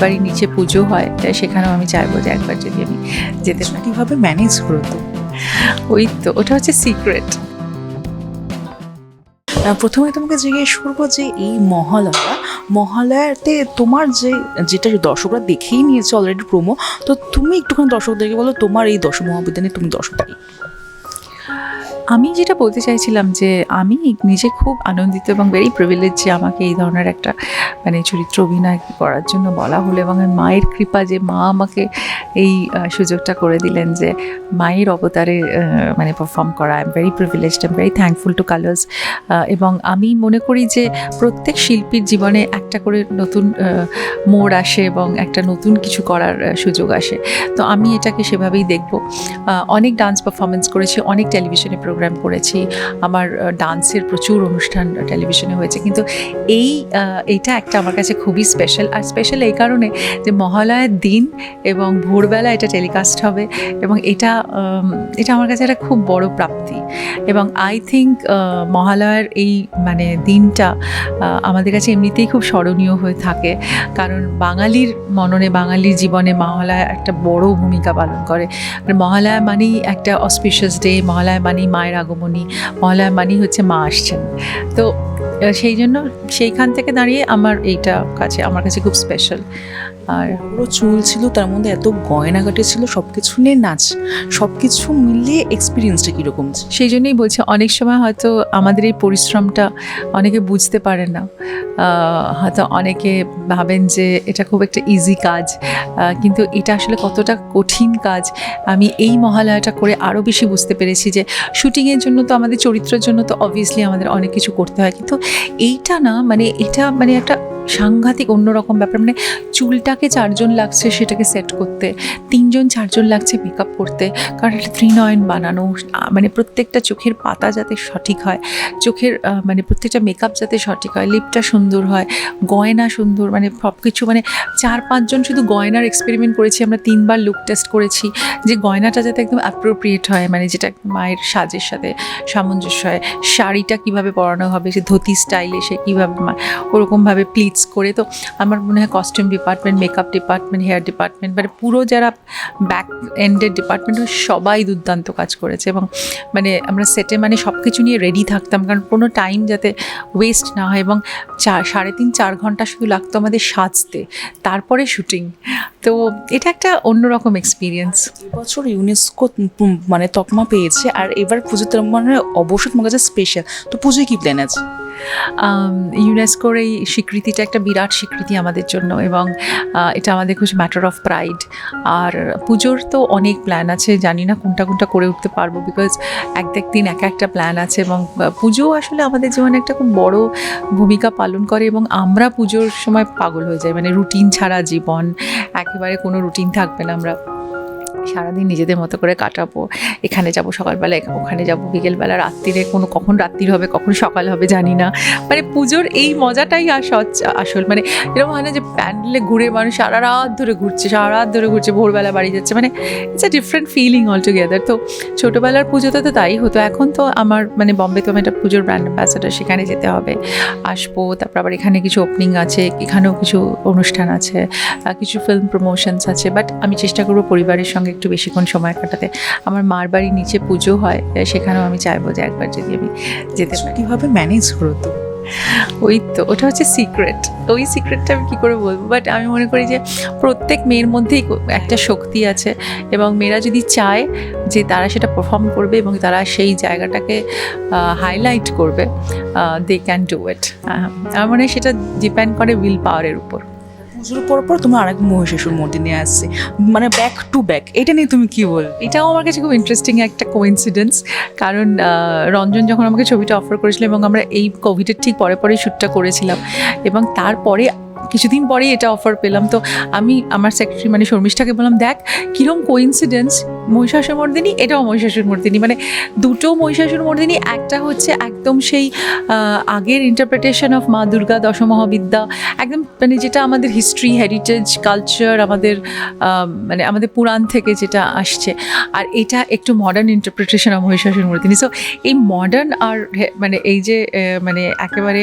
বাড়ির নিচে পুজো হয় তাই সেখানেও আমি চাইব যে একবার যদি আমি যেতে পারি। কীভাবে ম্যানেজ করো তো? ওই তো ওটা হচ্ছে সিক্রেট প্রথমে তোমাকে জিজ্ঞেস করব যে এই মহালয়া মহালয়াতে তোমার যে যেটা দর্শকরা দেখেই নিয়েছে অলরেডি প্রোমো তো তুমি একটুখানি দর্শকদেরকে বলো তোমার এই দশ মহাবিদ্যানে তুমি দর্শকদের আমি যেটা বলতে চাইছিলাম যে আমি নিজে খুব আনন্দিত এবং ভেরি প্রিভিলেজ যে আমাকে এই ধরনের একটা মানে চরিত্র অভিনয় করার জন্য বলা হলো এবং মায়ের কৃপা যে মা আমাকে এই সুযোগটা করে দিলেন যে মায়ের অবতারে মানে পারফর্ম করা। I am very privileged I am very thankful to Colors এবং আমি মনে করি যে প্রত্যেক শিল্পীর জীবনে একটা করে নতুন মোড় আসে এবং একটা নতুন কিছু করার সুযোগ আসে। তো আমি এটাকে সেভাবেই দেখব। অনেক ডান্স পারফরমেন্স করেছি, অনেক টেলিভিশনে প্রোগ্রাম করেছি, আমার ডান্সের প্রচুর অনুষ্ঠান টেলিভিশনে হয়েছে। কিন্তু এই এইটা একটা আমার কাছে খুবই স্পেশাল আর স্পেশাল এই কারণে যে মহালয়ার দিন এবং ভোরবেলা এটা টেলিকাস্ট হবে এবং এটা এটা আমার কাছে একটা খুব বড় প্রাপ্তি। এবং আই থিঙ্ক মহালয়ার এই মানে দিনটা আমাদের কাছে এমনিতেই খুব স্মরণীয় হয়ে থাকে। কারণ বাঙালির মননে, বাঙালির জীবনে মহালয়া একটা বড় ভূমিকা পালন করে। মহালয়া মানেই একটা অসপিশিয়াস ডে মহালয়া মানেই মায়ের আগমনী মহালয়া মানি হচ্ছে মা আসছেন। তো সেই জন্য সেইখান থেকে দাঁড়িয়ে আমার এইটা কাছে, আমার কাছে খুব স্পেশাল আর পুরো চুল ছিল, তার মধ্যে এত গয়নাঘাটি ছিল সব কিছু নিয়ে নাচ সব কিছু মিলিয়ে এক্সপিরিয়েন্সটা কীরকম সেই জন্যই বলছি, অনেক সময় হয়তো আমাদের এই পরিশ্রমটা অনেকে বুঝতে পারে না। হয়তো অনেকে ভাবেন যে এটা খুব একটা ইজি কাজ কিন্তু এটা আসলে কতটা কঠিন কাজ। আমি এই মহালয়াটা করে আরও বেশি বুঝতে পেরেছি যে শুটিংয়ের জন্য তো আমাদের চরিত্রের জন্য তো অবভিয়াসলি আমাদের অনেক কিছু করতে হয়। কিন্তু এইটা না মানে এটা মানে একটা সাংঘাতিক অন্যরকম ব্যাপার। মানে চুলটাকে চারজন লাগছে সেটাকে সেট করতে, তিনজন, চারজন লাগছে মেকআপ করতে, কারণ এটা ত্রিনয়ন বানানো। মানে প্রত্যেকটা চোখের পাতা যাতে সঠিক হয়, চোখের মানে প্রত্যেকটা মেকআপ যাতে সঠিক হয় লিপটা সুন্দর হয়, গয়না সুন্দর মানে সব কিছু মানে চার, পাঁচজন শুধু গয়নার এক্সপেরিমেন্ট করেছি, আমরা তিনবার লুক টেস্ট করেছি, যে গয়নাটা যাতে একদম অ্যাপ্রোপ্রিয়েট হয় মানে যেটা মায়ের সাজের সাথে সামঞ্জস্য হয়, শাড়িটা কীভাবে পরানো হবে, সে ধুতি স্টাইলে সে কীভাবে ওরকমভাবে প্লিটস করে। তো আমার মনে হয় costume department makeup department hair department মানে পুরো যারা ব্যাক এন্ডের ডিপার্টমেন্ট সবাই দুর্দান্ত কাজ করেছে এবং মানে আমরা সেটে মানে সব কিছু নিয়ে রেডি থাকতাম, কারণ কোনো টাইম যাতে ওয়েস্ট না হয় এবং চার সাড়ে তিন, চার ঘণ্টা শুধু লাগতো আমাদের সাজতে, তারপরে শুটিং তো এটা একটা অন্যরকম এক্সপিরিয়েন্স এবছর ইউনেস্কো মানে তকমা পেয়েছে, আর এবার পুজোতে মানে অবশ্যই তোমার কাছে স্পেশাল তো পুজোয় কি প্ল্যান আছে? ইউনেস্কোর এই স্বীকৃতিটা একটা বিরাট স্বীকৃতি আমাদের জন্য এবং এটা আমাদের খুব ম্যাটার অফ প্রাইড আর পুজোর তো অনেক প্ল্যান আছে, জানি না কোনটা কোনটা করে উঠতে পারব বিকজ এক দিন এক একটা প্ল্যান আছে এবং পুজো আসলে আমাদের জীবনে একটা খুব বড় ভূমিকা পালন করে এবং আমরা পুজোর সময় পাগল হয়ে যাই। মানে রুটিন ছাড়া জীবন, একেবারে কোনো রুটিন থাকবে না আমরা। সারাদিন নিজেদের মতো করে কাটাবো, এখানে যাব সকালবেলা ওখানে যাব, বিকেলবেলা রাত্রিরে কোনো কখন রাত্রির হবে, কখন সকাল হবে জানি না। মানে পুজোর এই মজাটাই আসল আসল মানে এরকম হয় না যে প্যান্ডেলে ঘুরে মানুষ সারা রাত ধরে ঘুরছে সারা রাত ধরে ঘুরছে, ভোরবেলা বাড়ি যাচ্ছে মানে it's a different feeling all together তো ছোটোবেলার পুজোতে তো তাই হতো, এখন তো আমার মানে বম্বে তো আমি একটা পুজোর ব্র্যান্ড অ্যাম্বাসাডার সেখানে যেতে হবে। আসব, তারপর আবার এখানে কিছু ওপেনিং আছে, এখানেও কিছু অনুষ্ঠান আছে কিছু ফিল্ম প্রমোশনস আছে বাট আমি চেষ্টা করব পরিবারের সঙ্গে একটু বেশিক্ষণ সময় কাটাতে। আমার মার বাড়ির নিচে পুজো হয় সেখানেও আমি চাইব যে একবার যদি আমি যেতে পারি। কীভাবে ম্যানেজ করো তো? ওই তো ওটা হচ্ছে সিক্রেট ওই সিক্রেটটা আমি কী করে বলব? বাট আমি মনে করি যে প্রত্যেক মেয়ের মধ্যেই একটা শক্তি আছে এবং মেয়েরা যদি চায় যে তারা সেটা পারফর্ম করবে এবং তারা সেই জায়গাটাকে হাইলাইট করবে দে ক্যান ডু ইট আমার মনে হয় সেটা ডিপেন্ড করে উইল পাওয়ারের উপর। পুজোর পর পর তোমার আরেক মহিষাসুর নিয়ে আসছে। মানে ব্যাক টু ব্যাক এটা নিয়ে তুমি কি বল এটাও আমার কাছে খুব ইন্টারেস্টিং একটা কোইন্সিডেন্স কারণ রঞ্জন যখন আমাকে ছবিটা অফার করেছিল এবং আমরা এই কোভিডের ঠিক পরে পরে শ্যুটটা করেছিলাম এবং তারপরে কিছুদিন পরেই এটা অফার পেলাম। তো আমি, আমার সেক্রেটারি মানে শর্মিষ্ঠাকে বললাম, দেখ কীরকম কোইন্সিডেন্স মহিষাসুর মর্দিনী এটাও মহিষাসুর মর্দিনী মানে দুটো মহিষাসুর মর্দিনী একটা হচ্ছে একদম সেই আগের ইন্টারপ্রিটেশন অফ মা দুর্গা দশমহাবিদ্যা, একদম মানে যেটা আমাদের হিস্ট্রি হেরিটেজ কালচার আমাদের মানে আমাদের পুরাণ থেকে যেটা আসছে। আর এটা একটু modern interpretation of Mahishasura Mardini so এই মডার্ন আর মানে এই যে মানে একেবারে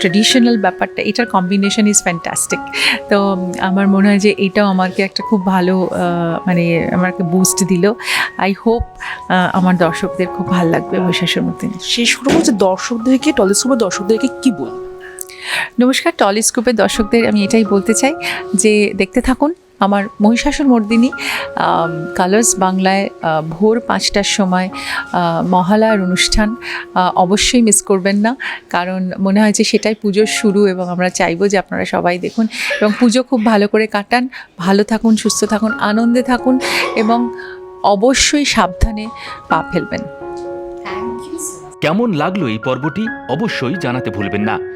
ট্রেডিশনাল ব্যাপারটা, এটার কম্বিনেশন ইজ ফ্যান্টাস্টিক তো, আমার মনে হয় যে এটাও আমাকে একটা খুব ভালো মানে আমাকে বুস্ট দিল। আই হোপ আমার দর্শকদের খুব ভালো লাগবে মহিষাসুর মধ্যে শেষ করব যে দর্শকদেরকে টলিস্কোপের দর্শকদেরকে কি বলব? নমস্কার টলিস্কোপের দর্শকদের আমি এটাই বলতে চাই যে দেখতে থাকুন আমার মহিষাসুর মর্দিনী কালার্স বাংলায় ভোর পাঁচটার সময় মহালয়ার অনুষ্ঠান অবশ্যই মিস করবেন না কারণ মনে হয় যে সেটাই পুজোর শুরু এবং আমরা চাইব যে আপনারা সবাই দেখুন এবং পুজো খুব ভালো করে কাটান। ভালো থাকুন সুস্থ থাকুন আনন্দে থাকুন এবং অবশ্যই সাবধানে পা ফেলবেন। কেমন লাগল এই পর্বটি? অবশ্যই জানাতে ভুলবেন না।